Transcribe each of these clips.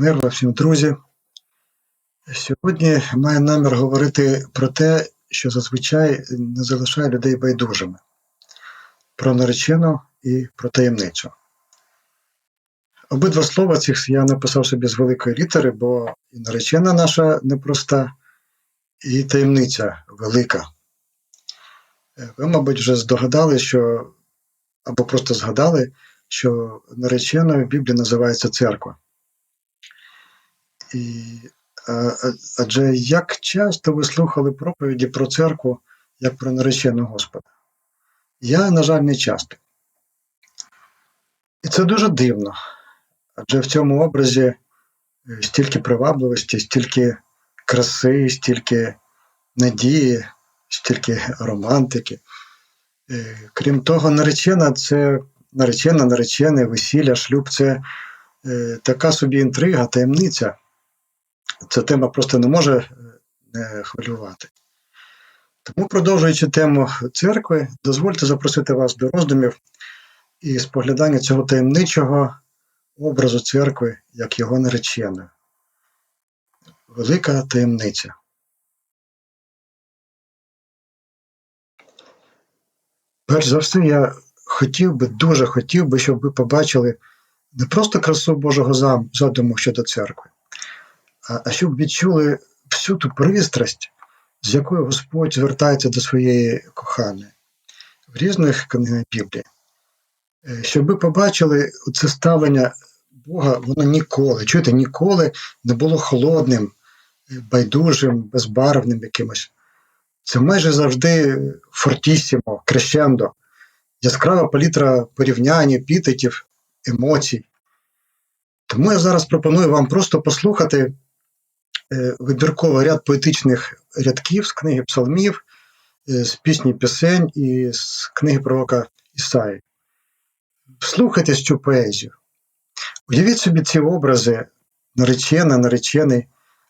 Мирно всім друзі. Сьогодні маю намір говорити про те, що зазвичай не залишає людей байдужими: про наречену і про таємницю. Обидва слова цих я написав собі з великої літери, бо і наречена наша непроста, і таємниця велика. Ви, мабуть, вже здогадали, що або просто згадали, що нареченою в Біблії називається церква. І, а, а- адже як часто ви слухали проповіді про церкву як про наречену Господа? Я, на жаль, не часто. І це дуже дивно. Адже в цьому образі е, стільки привабливості, стільки краси, стільки надії, стільки романтики. Е, Крім того, наречена це наречена, наречене, весілля, шлюб це е, така собі інтрига, таємниця. Ця тема просто не може е, не хвилювати. Тому, продовжуючи тему церкви, дозвольте запросити вас до роздумів і споглядання цього таємничого образу церкви, як його нареченої. Велика таємниця. Перш за все, я хотів би, дуже хотів би, щоб ви побачили не просто красу Божого задуму щодо церкви, а, щоб відчули всю ту пристрасть, з якою Господь звертається до своєї коханої в різних книгах Біблії. Е, Щоб ви побачили це ставлення Бога, воно ніколи, чуєте, ніколи не було холодним, е, байдужим, безбарвним якимось. Це майже завжди фортісімо, крещендо, яскрава палітра порівнянь, епітетів, емоцій. Тому я зараз пропоную вам просто послухати е, вибірковий ряд поетичних рядків з книги псалмів, е, з пісні пісень і з книги пророка Ісаї. Вслухайтесь цю поезію. Уявіть собі ці образи наречена, наречений.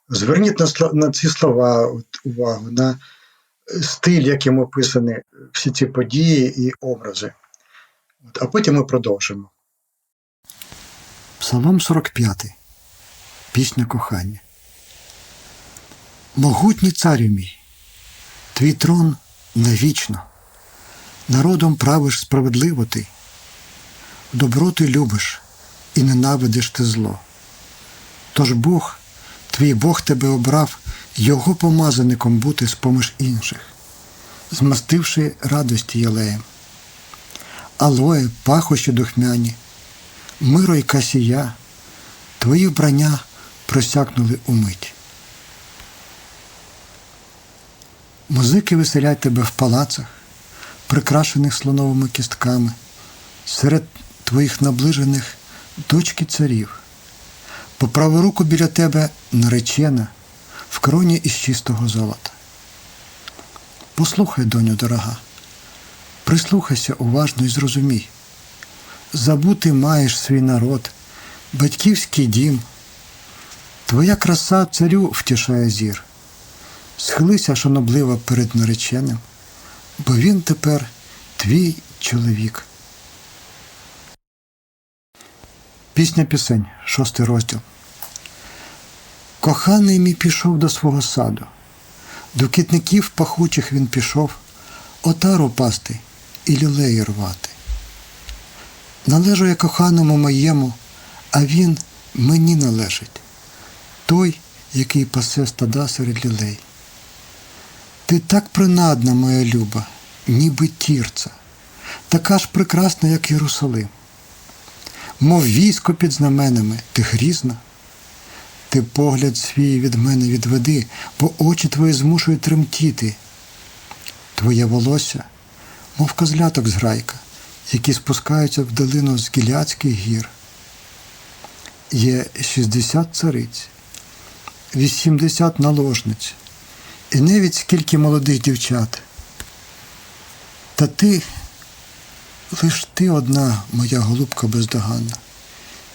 Зверніть на, на ці слова увагу, на е, стиль, яким описані всі ці події і образи. От, а потім ми продовжимо. Псалом 45. Пісня кохання. Могутній царю мій, твій трон навічно, народом правиш справедливо ти, добро ти любиш і ненавидиш ти зло. Тож Бог, твій Бог тебе обрав його помазаником бути з-поміж інших, змастивши радості єлеєм. Алоє, пахощі духмяні, миро й касія, твої вбрання просякнули умить. Музики веселять тебе в палацах, прикрашених слоновими кістками, серед твоїх наближених дочки царів. По праву руку біля тебе наречена в кроні із чистого золота. Послухай, доню дорога, прислухайся уважно і зрозумій. Забути маєш свій народ, батьківський дім. Твоя краса царю втішає зір. Схилися шанобливо перед нареченим, бо він тепер твій чоловік. Пісня пісень, шостий розділ. Коханий мій пішов до свого саду. До кітників пахучих він пішов, отару пасти і лілеї рвати. Належу я коханому моєму, а він мені належить, той, який пасе стада серед лілей. Ти так принадна, моя люба, ніби тірця, така ж прекрасна, як Єрусалим. Мов військо під знаменами, ти грізна. Ти погляд свій від мене відведи, бо очі твої змушують тремтіти. Твоє волосся, мов козляток з грайка, які спускаються в долину з Гіляцьких гір. Є 60 цариць, 80 наложниць, і навіть скільки молодих дівчат. Та ти, лиш ти одна, моя голубка бездоганна,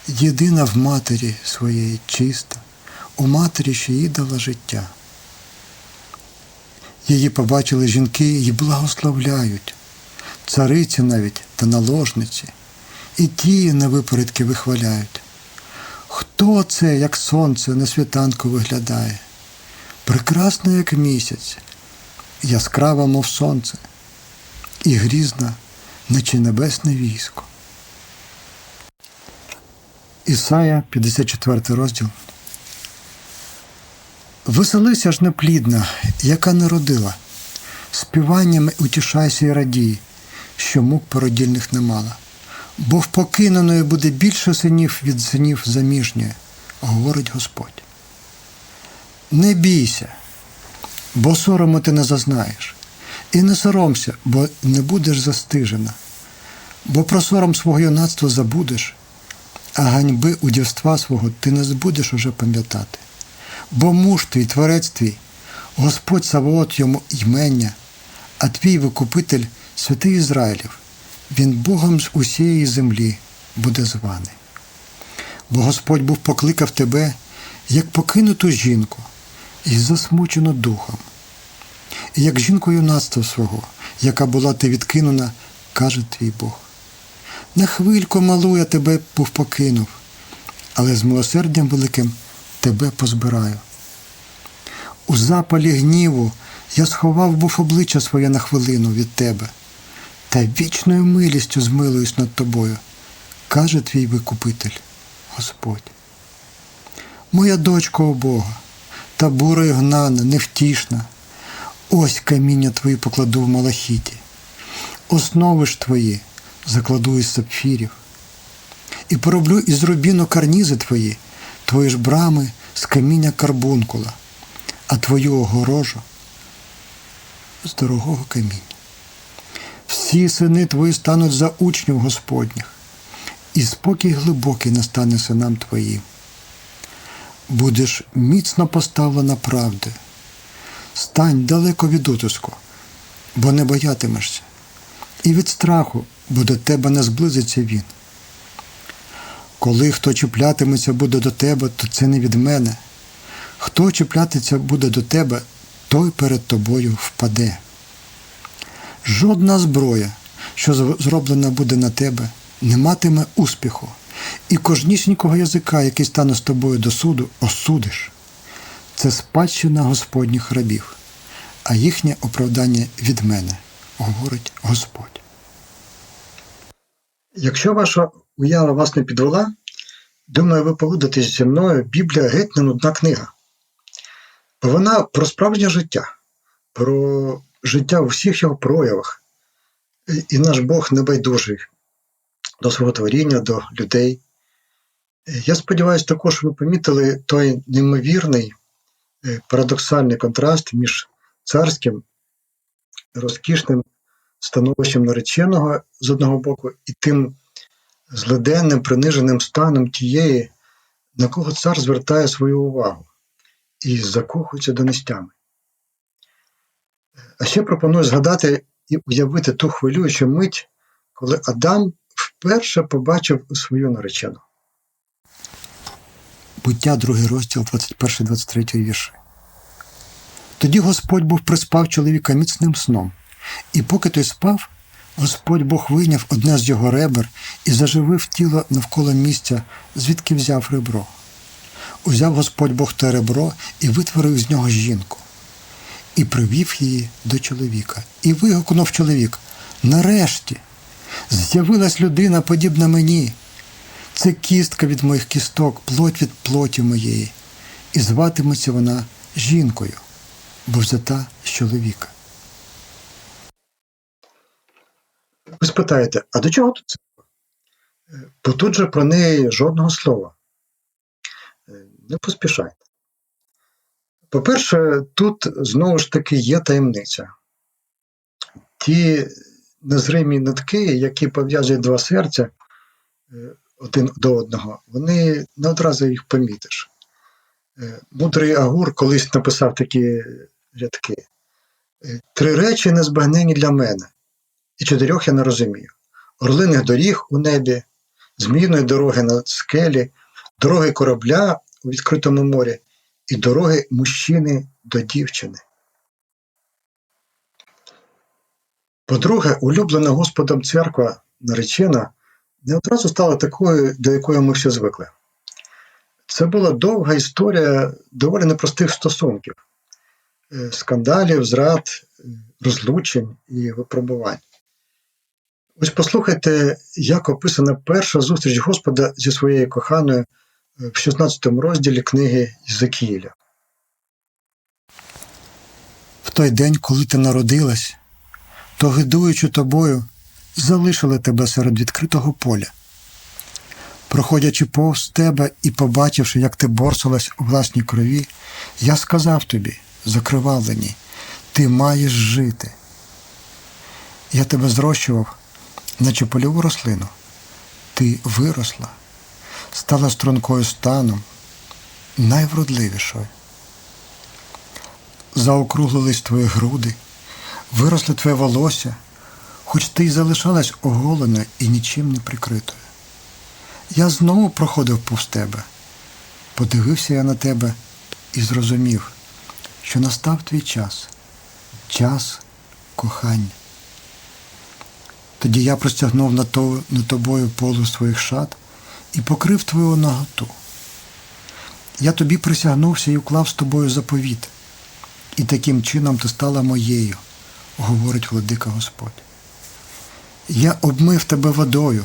єдина в матері своєї чиста, у матері, що їй дала життя. Її побачили жінки і благословляють, цариці навіть та наложниці, і ті на випередки вихваляють. Хто це, як сонце на світанку виглядає? Прекрасна, як місяць, яскрава, мов сонце, і грізна, наче небесне військо. Ісая, 54 розділ. Веселися ж неплідна, яка не родила, співаннями утішайся і радій, що мук породільних не мала. Бо в покиненої буде більше синів від синів заміжньої, говорить Господь. Не бійся, бо сорому ти не зазнаєш, і не соромся, бо не будеш застижена, бо про сором свого юнацтва забудеш, а ганьби у дівства свого ти не збудеш уже пам'ятати. Бо муж твій, творець твій, Господь Савоот йому ймення, а твій викупитель святий Ізраїлів, він Богом з усієї землі буде званий. Бо Господь був покликав тебе, як покинуту жінку, і засмучену духом, і як жінку юнацтва свого, яка була ти відкинена, каже твій Бог. На хвильку малу я тебе був покинув, але з милосердям великим тебе позбираю. У запалі гніву я сховав був обличчя своє на хвилину від тебе, та вічною милістю змилуюсь над тобою, каже твій викупитель, Господь. Моя дочка у Бога, та бура і гнана, невтішна, ось каміння твої покладу в малахіті, основи ж твої закладу із сапфірів, і пороблю із рубіну карнізи твої, твої ж брами з каміння карбункула, а твою огорожу з дорогого каміння. Всі сини твої стануть за учнів Господніх, і спокій глибокий настане синам твоїм. Будеш міцно поставлена правди. Стань далеко від утиску, бо не боятимешся, і від страху, бо до тебе не зблизиться він. Коли хто чіплятиметься буде до тебе, то це не від мене. Хто чіплятися буде до тебе, той перед тобою впаде. Жодна зброя, що зроблена буде на тебе, не матиме успіху, і кожнісінького язика, який стане з тобою до суду, осудиш. Це спадщина Господніх рабів, а їхнє оправдання від мене, говорить Господь. Якщо ваша уява вас не підвела, думаю, ви погодитесь зі мною, Біблія геть не нудна книга. Бо вона про справжнє життя, про життя у всіх його проявах. І- наш Бог не байдужий до свого творіння, до людей. Я сподіваюся, також ви помітили той неймовірний е, парадоксальний контраст між царським, розкішним становищем нареченого з одного боку, і тим злиденним, приниженим станом тієї, на кого цар звертає свою увагу і закохується донестями. А ще пропоную згадати і уявити ту хвилюючу мить, коли Адам вперше побачив свою наречену. Буття, другий розділ, 21-23 вірші. Тоді Господь був приспав чоловіка міцним сном, і поки той спав, Господь Бог вийняв одне з його ребер і заживив тіло навколо місця, звідки взяв ребро. Узяв Господь Бог те ребро і витворив з нього жінку, і привів її до чоловіка, і вигукнув чоловік: Нарешті з'явилась людина, подібна мені. Це кістка від моїх кісток, плоть від плоті моєї, і зватиметься вона жінкою, бо взята з чоловіка. Ви спитаєте, а до чого тут це? Бо тут же про неї жодного слова. Е, Не поспішайте. По-перше, тут знову ж таки є таємниця. Ті незримі нитки, які пов'язують два серця е, один до одного, вони не одразу їх помітиш. Е, Мудрий Агур колись написав такі рядки: Е, Три речі незбагнені для мене і чотирьох я не розумію: орлиних доріг у небі, зміїної дороги на скелі, дороги корабля у відкритому морі і дороги мужчини до дівчини. По-друге, улюблена Господом церква наречена не одразу стала такою, до якої ми всі звикли. Це була довга історія доволі непростих стосунків, е, скандалів, зрад, е, розлучень і випробувань. Ось послухайте, як описана перша зустріч Господа зі своєю коханою е, в 16 розділі книги Єзекіїля. В той день, коли ти народилась, то, гидуючи тобою, залишили тебе серед відкритого поля. Проходячи повз тебе і побачивши, як ти борсалась у власній крові, я сказав тобі, закривавлені, ти маєш жити. Я тебе зрощував, наче польову рослину. Ти виросла, стала стрункою станом, найвродливішою заокруглились твої груди, виросли твоє волосся, хоч ти й залишалась оголеною і нічим не прикритою. Я знову проходив повз тебе, подивився я на тебе і зрозумів, що настав твій час, час кохання. Тоді я простягнув над то- над тобою полу своїх шат і покрив твою наготу. Я тобі присягнувся і уклав з тобою заповіт. І таким чином ти стала моєю, говорить владика Господь. Я обмив тебе водою,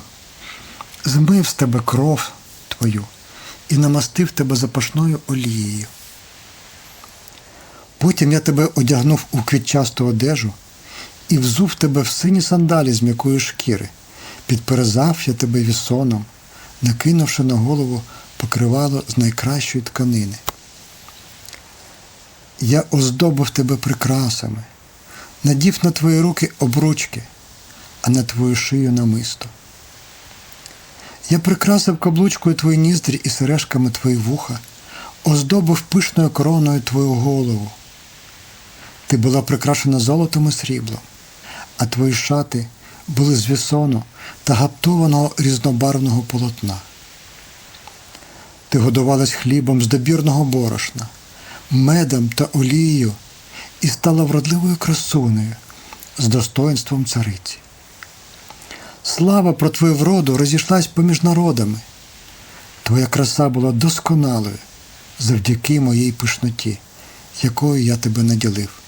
змив з тебе кров твою і намастив тебе запашною олією. Потім я тебе одягнув у квітчасту одежу і взув тебе в сині сандалі з м'якої шкіри, підперезав я тебе вісоном, накинувши на голову покривало з найкращої тканини. Я оздобив тебе прикрасами, надів на твої руки обручки, а на твою шию намисто. Я прикрасив каблучкою твої ніздрі і сережками твої вуха, оздобив пишною короною твою голову. Ти була прикрашена золотом і сріблом, а твої шати були з вісону та гаптованого різнобарвного полотна. Ти годувалась хлібом з добірного борошна медом та олією і стала вродливою красунею з достоинством цариці. Слава про твою вроду розійшлась поміж народами. Твоя краса була досконалою завдяки моїй пишноті, якою я тебе наділив,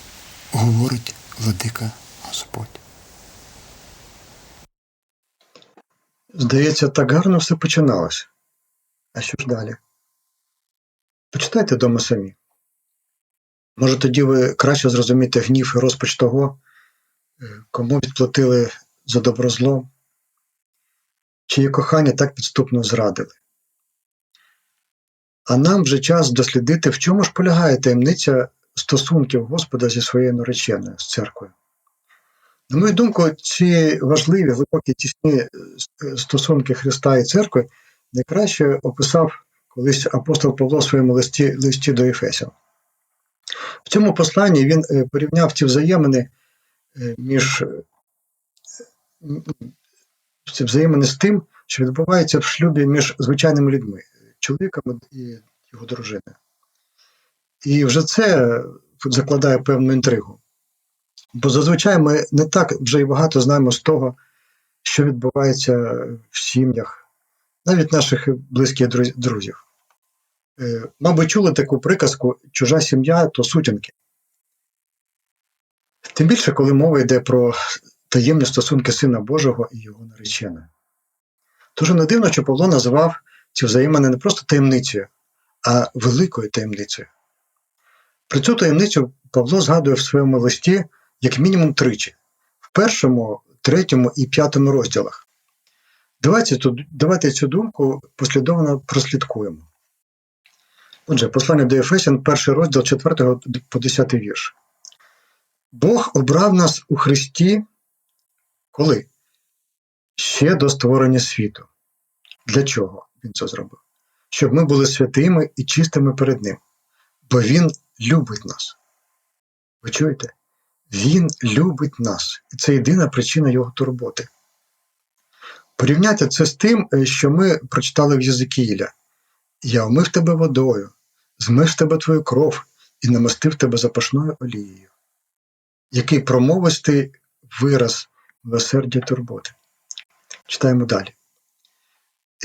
говорить владика Господь. Здається, так гарно все починалося. А що ж далі? Почитайте дома самі. Може, тоді ви краще зрозумієте гнів і розпач того, е, кому відплатили за добро зло, чиє кохання так підступно зрадили. А нам вже час дослідити, в чому ж полягає таємниця стосунків Господа зі своєю нареченою з церквою. На мою думку, ці важливі, глибокі тісні е, стосунки Христа і церкви найкраще описав колись апостол Павло в своєму листі, листі до Ефесів. В цьому посланні він е, порівняв ці взаємини е, між е, ці взаємини з тим, що відбувається в шлюбі між звичайними людьми, чоловіком і його дружиною. І вже це закладає певну інтригу. Бо зазвичай ми не так вже й багато знаємо з того, що відбувається в сім'ях, навіть наших близьких друзів. Е, Мабуть, чули таку приказку чужа сім'я то сутінки. Тим більше, коли мова йде про таємні стосунки Сина Божого і його нареченої. Дуже не дивно, що Павло називав ці взаємини не просто таємницею, а великою таємницею. Про цю таємницю Павло згадує в своєму листі як мінімум тричі в першому, третьому і п'ятому розділах. Давайте, давайте цю думку послідовно прослідкуємо. Отже, послання до Ефесян, перший розділ 4 по 10 вірш. Бог обрав нас у Христі коли? Ще до створення світу. Для чого він це зробив? Щоб ми були святими і чистими перед Ним. Бо Він любить нас. Ви чуєте? Він любить нас. І це єдина причина його турботи. Порівняйте це з тим, е, що ми прочитали в Єзикіїля. Я омив тебе водою, змив тебе твою кров і намастив тебе запашною олією. Який промовистий вираз милосердя турботи. Читаємо далі.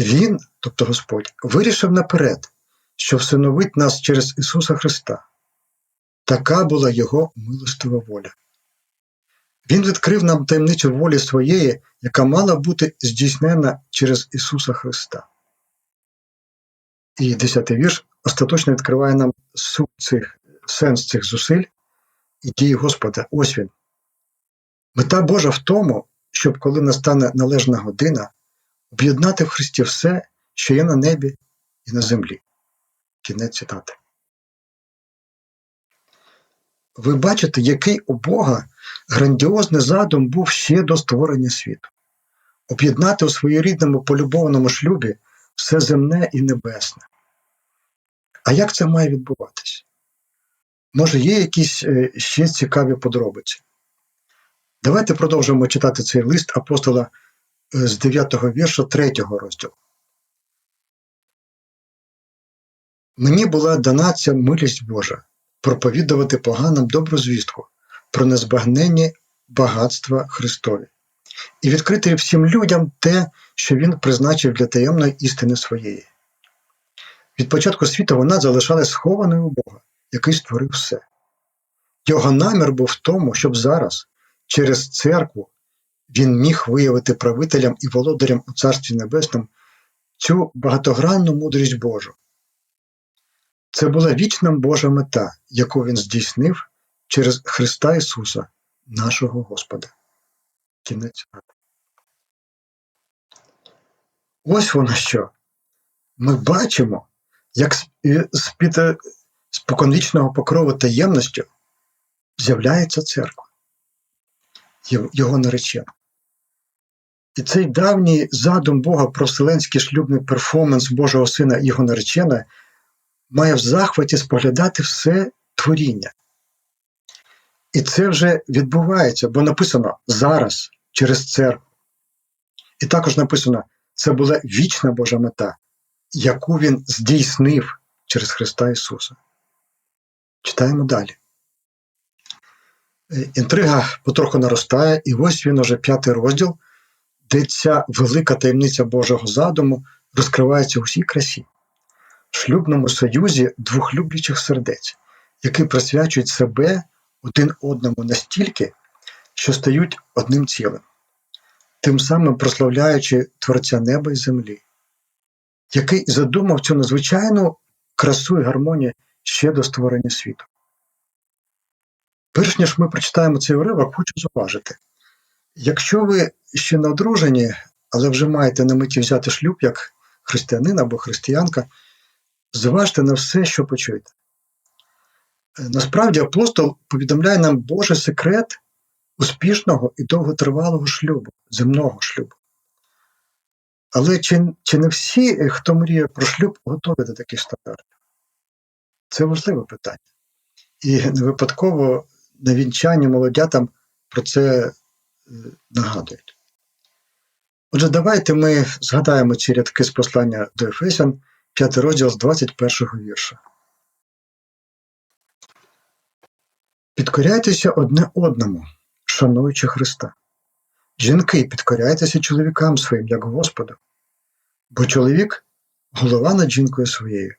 Він, тобто Господь, вирішив наперед, що всиновить нас через Ісуса Христа. Така була Його милостива воля. Він відкрив нам таємницю волі своєї, яка мала бути здійснена через Ісуса Христа. І десятий вірш остаточно відкриває нам суть цих, сенс цих зусиль і дії Господа. Ось він. Мета Божа в тому, щоб коли настане належна година, об'єднати в Христі все, що є на небі і на землі. Кінець цитати. Ви бачите, який у Бога грандіозний задум був ще до створення світу. Об'єднати у своєрідному полюбованому шлюбі все земне і небесне. А як це має відбуватись? Може, є якісь е, ще цікаві подробиці? Давайте продовжимо читати цей лист апостола е, з 9 вірша 3 розділу. Мені була дана ця милість Божа проповідувати поганим добру звістку про незбагненні багатства Христові і відкрити всім людям те, що Він призначив для таємної істини своєї. Від початку світу вона залишалась схованою у Бога, який створив все. Його намір був в тому, щоб зараз, через церкву, він міг виявити правителям і володарям у Царстві Небесному цю багатогранну мудрість Божу. Це була вічна Божа мета, яку він здійснив через Христа Ісуса, нашого Господа. Кінець. цитати. Ось воно що. Ми бачимо, як з-під споконвічного покрову таємністю з'являється церква, Його- наречена. І цей давній задум Бога про вселенський шлюбний перформанс Божого Сина і його нареченої має в захваті споглядати все творіння. І це вже відбувається, бо написано зараз через церкву. І також написано, це була вічна Божа мета, яку він здійснив через Христа Ісуса. Читаємо далі. Е, Інтрига потроху наростає, і ось він уже п'ятий розділ, де ця велика таємниця Божого задуму розкривається у всій красі шлюбному союзі двох люблячих сердець, які присвячують себе один одному настільки, що стають одним цілим, тим самим прославляючи Творця неба і землі, який задумав цю надзвичайну красу і гармонію ще до створення світу. Перш ніж ми прочитаємо цей уривок, хочу зауважити. Якщо ви ще не одружені, але вже маєте на меті взяти шлюб як християнин або християнка, зважте на все, що почуєте. Е, Насправді апостол повідомляє нам Божий секрет успішного і довготривалого шлюбу, земного шлюбу. Але чи, чи не всі, е, хто мріє про шлюб, готові до таких стандартів? Це важливе питання. І не випадково на вінчанні молодятам про це е, нагадують. Отже, давайте ми згадаємо ці рядки з послання до Ефесян, 5 розділ з 21 вірша. Підкоряйтеся одне одному, шануючи Христа. Жінки, підкоряйтеся чоловікам своїм, як Господу. Бо чоловік голова над жінкою своєю,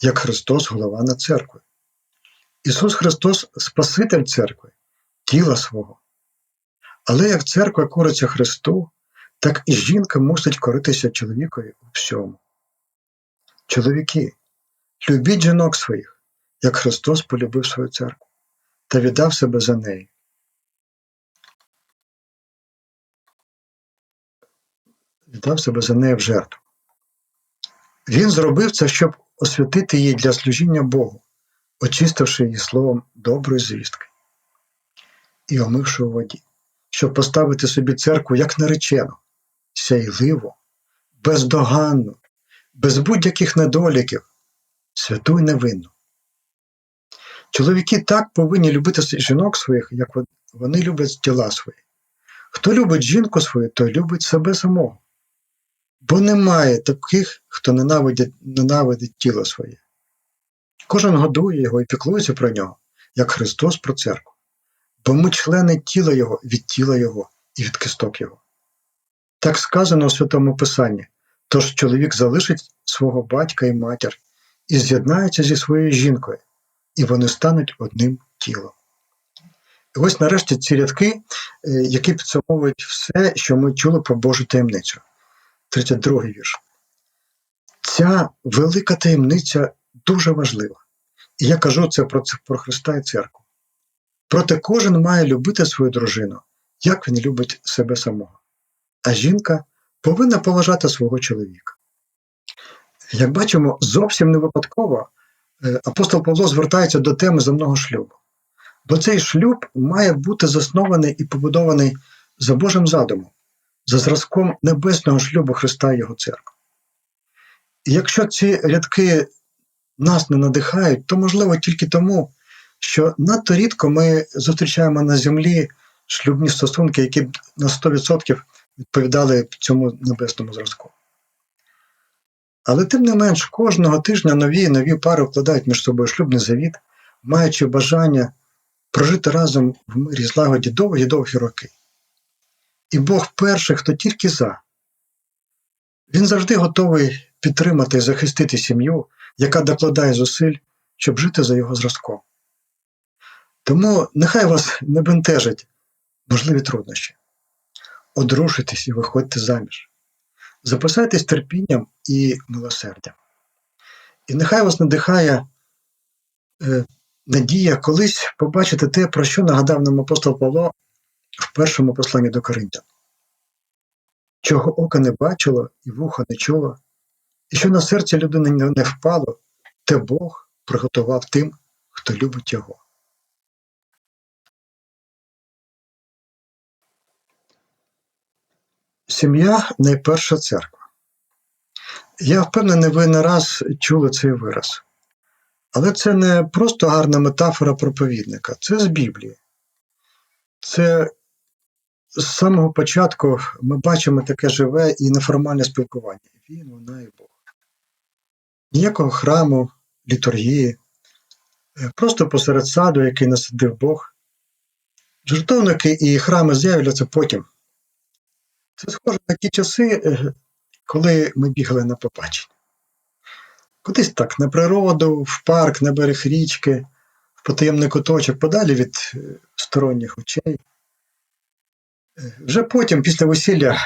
як Христос голова над церквою. Ісус Христос Спаситель церкви, тіла свого. Але як церква кориться Христу, так і жінка мусить коритися чоловікові у всьому. Чоловіки, любіть жінок своїх, як Христос полюбив свою церкву та віддав себе за неї. Віддав себе за неї в жертву. Він зробив це, щоб освятити її для служіння Богу, очистивши її словом доброї звістки і омивши у воді, щоб поставити собі церкву як наречену, сяйливу, бездоганну, без будь-яких недоліків, святу й невинну. Чоловіки так повинні любити жінок своїх, як вони люблять тіла свої. Хто любить жінку свою, той любить себе самого. Бо немає таких, хто ненавидить, ненавидить тіло своє. Кожен годує його і піклується про нього, як Христос про церкву. Бо ми члени тіла Його від тіла Його і від кисток Його. Так сказано у Святому Писанні. Тож чоловік залишить свого батька і матір і з'єднаються зі своєю жінкою, і вони стануть одним тілом. І ось нарешті ці рядки, е, які підсумовують все, що ми чули про Божу таємницю. 32 вірш. Ця велика таємниця дуже важлива. І я кажу це про, про Христа і церкву. Проте кожен має любити свою дружину, як він любить себе самого. А жінка повинна поважати свого чоловіка. Як бачимо, зовсім не випадково апостол Павло звертається до теми земного шлюбу. Бо цей шлюб має бути заснований і побудований за Божим задумом, за зразком небесного шлюбу Христа і Його церкви. І якщо ці рядки нас не надихають, то можливо тільки тому, що надто рідко ми зустрічаємо на землі шлюбні стосунки, які б на 100% відповідали цьому небесному зразку. Але тим не менш, кожного тижня нові і нові пари вкладають між собою шлюбний завіт, маючи бажання прожити разом в мирі злагоді довгі-довгі роки. І Бог перший, хто тільки за. Він завжди готовий підтримати і захистити сім'ю, яка докладає зусиль, щоб жити за його зразком. Тому нехай вас не бентежать можливі труднощі. Одружитесь і виходьте заміж. Записайтесь терпінням і милосердям. І нехай вас надихає е, надія колись побачити те, про що нагадав нам апостол Павло в першому посланні до Коринтян. Чого око не бачило і вухо не чуло, і що на серці людини не впало, те Бог приготував тим, хто любить його. Сім'я найперша церква. Я впевнений, ви не раз чули цей вираз. Але це не просто гарна метафора проповідника, це з Біблії. Це з самого початку ми бачимо таке живе і неформальне спілкування. Він, вона і Бог. Ніякого храму, літургії, просто посеред саду, який насадив Бог. Жертовники і храми з'являться потім. Це схоже на ті часи, е, коли ми бігали на побачення. Кудись так, на природу, в парк, на берег річки, в потаємний куточок, подалі від е, сторонніх очей. Е, Вже потім, після весілля,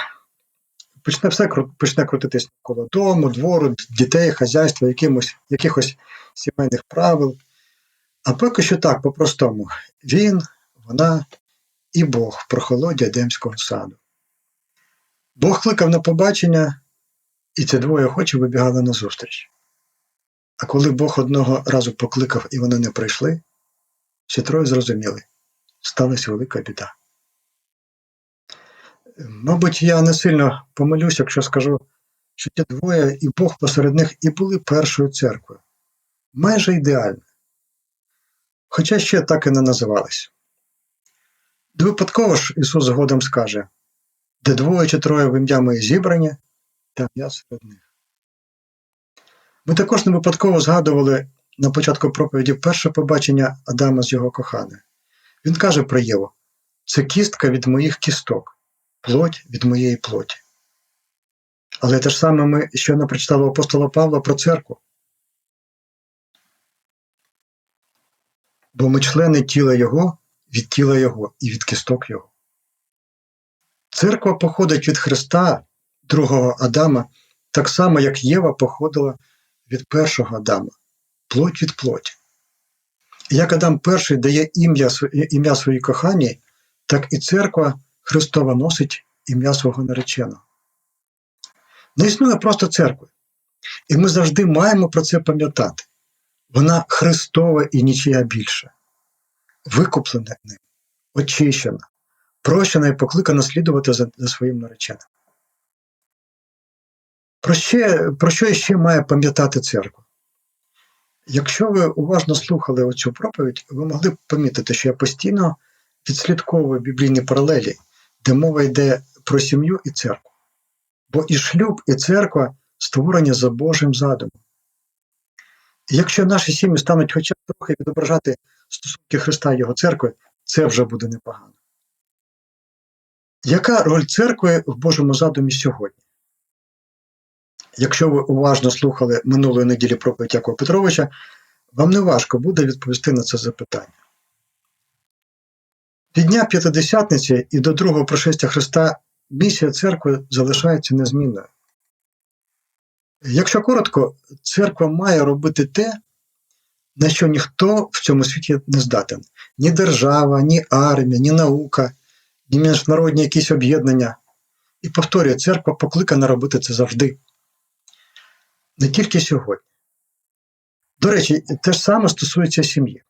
почне все почне крутитись коло дому, двору, дітей, хазяйства, якимось, якихось сімейних правил. А поки що так, по-простому, він, вона і Бог в прохолоді Едемського саду. Бог кликав на побачення, і ці двоє охоче вибігали назустріч. А коли Бог одного разу покликав і вони не прийшли, всі троє зрозуміли, сталася велика біда. Мабуть, я не сильно помилюсь, якщо скажу, що ті двоє і Бог посеред них і були першою церквою. Майже ідеально. Хоча ще так і не називались. Випадково ж Ісус згодом скаже, де двоє чи троє в ім'я моє зібрані, там я серед них. Ми також не випадково згадували на початку проповіді перше побачення Адама з його коханою. Він каже про Єву: це кістка від моїх кісток, плоть від моєї плоті. Але те ж саме ми щойно прочитали апостола Павла про церкву. Бо ми члени тіла Його від тіла Його і від кісток Його. Церква походить від Христа, другого Адама, так само, як Єва походила від першого Адама, плоть від плоті. Як Адам перший дає ім'я, ім'я своїй коханій, так і церква Христова носить ім'я свого нареченого. Не існує просто церкви. І ми завжди маємо про це пам'ятати. Вона Христова і нічия більше, викуплена ним, очищена, прощена і покликана слідувати за, за своїм нареченим. Про, ще, про що ще має пам'ятати церква? Якщо ви уважно слухали оцю проповідь, ви могли б помітити, що я постійно відслідковую біблійні паралелі, де мова йде про сім'ю і церкву. Бо і шлюб, і церква створені за Божим задумом. І якщо наші сім'ї стануть хоча б трохи відображати стосунки Христа і Його церкви, це вже буде непогано. Яка роль церкви в Божому задумі сьогодні? Якщо ви уважно слухали минулої неділі проповідь Якова Петровича, вам не важко буде відповісти на це запитання. Від Дня П'ятидесятниці і до другого пришестя Христа місія церкви залишається незмінною. Якщо коротко, церква має робити те, на що ніхто в цьому світі не здатен. Ні держава, ні армія, ні наука, ні міжнародні якісь об'єднання. І повторюю, церква покликана робити це завжди. Не тільки сьогодні. До речі, те ж саме стосується сім'ї.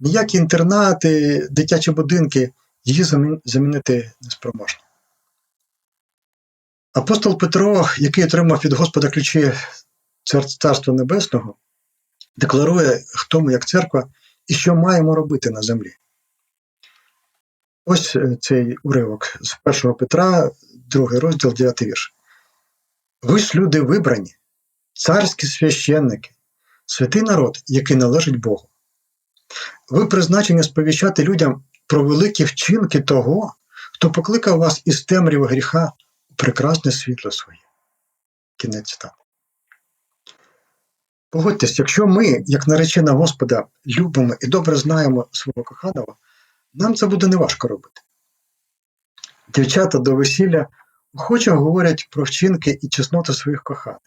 Ніякі інтернати, дитячі будинки її замінити не спроможні. Апостол Петро, який отримав від Господа ключі Царства Небесного, декларує, хто ми як церква і що маємо робити на землі. Ось е, цей уривок з 1 Петра, другий розділ, 9 вірш. Ви ж люди вибрані, царські священники, святий народ, який належить Богу. Ви призначені сповіщати людям про великі вчинки того, хто покликав вас із темряви гріха у прекрасне світло своє. Кінець цитати. Погодьтесь, якщо ми, як наречена Господа, любимо і добре знаємо свого коханого, нам це буде неважко робити. Дівчата до весілля охоче говорять про вчинки і чесноти своїх коханих,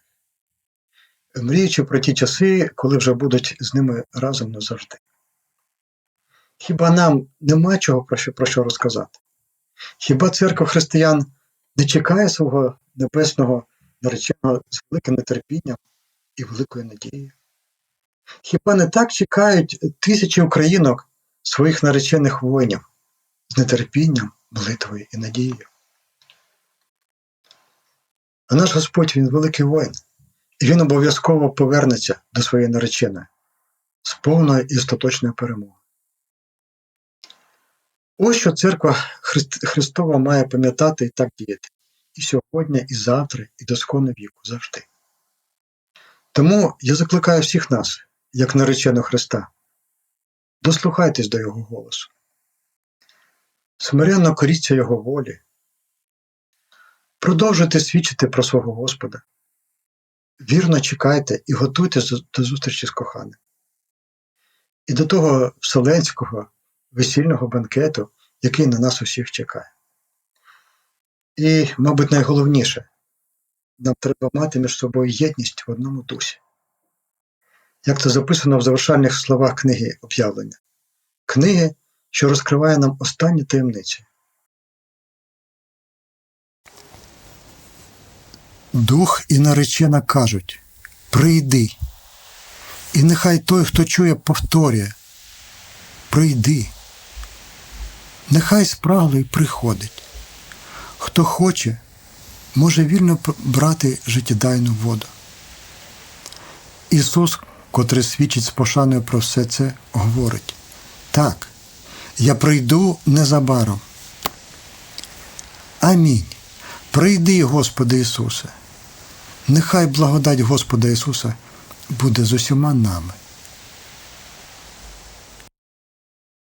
мріючи про ті часи, коли вже будуть з ними разом назавжди. Хіба нам нема чого про що, про що розказати? Хіба церква християн не чекає свого небесного нареченого з великим нетерпінням і великою надією? Хіба не так чекають тисячі українок своїх наречених воїнів з нетерпінням, молитвою і надією? А наш Господь він великий воїн, і він обов'язково повернеться до своєї нареченої з повною і остаточною перемогою. Ось що церква Христ- Христова має пам'ятати і так діяти і сьогодні, і завтра, і до скону віку завжди. Тому я закликаю всіх нас, як наречену Христа, дослухайтесь до Його голосу, смиренно коріться Його волі, продовжуйте свідчити про свого Господа, вірно чекайте і готуйтесь до- зустрічі з коханим. І до того вселенського весільного банкету, який на нас усіх чекає. І, мабуть, найголовніше, нам треба мати між собою єдність в одному дусі. Як це записано в завершальних словах книги об'явлення, книги, що розкриває нам останні таємниці. Дух і наречена кажуть: Прийди. І нехай той, хто чує, повторює: Прийди. Нехай спраглий приходить. Хто хоче, може вільно брати життєдайну воду. Ісус, котрий свідчить з пошаною про все це, говорить: Так, я прийду незабаром. Амінь. Прийди, Господи Ісусе. Нехай благодать Господа Ісуса буде з усіма нами.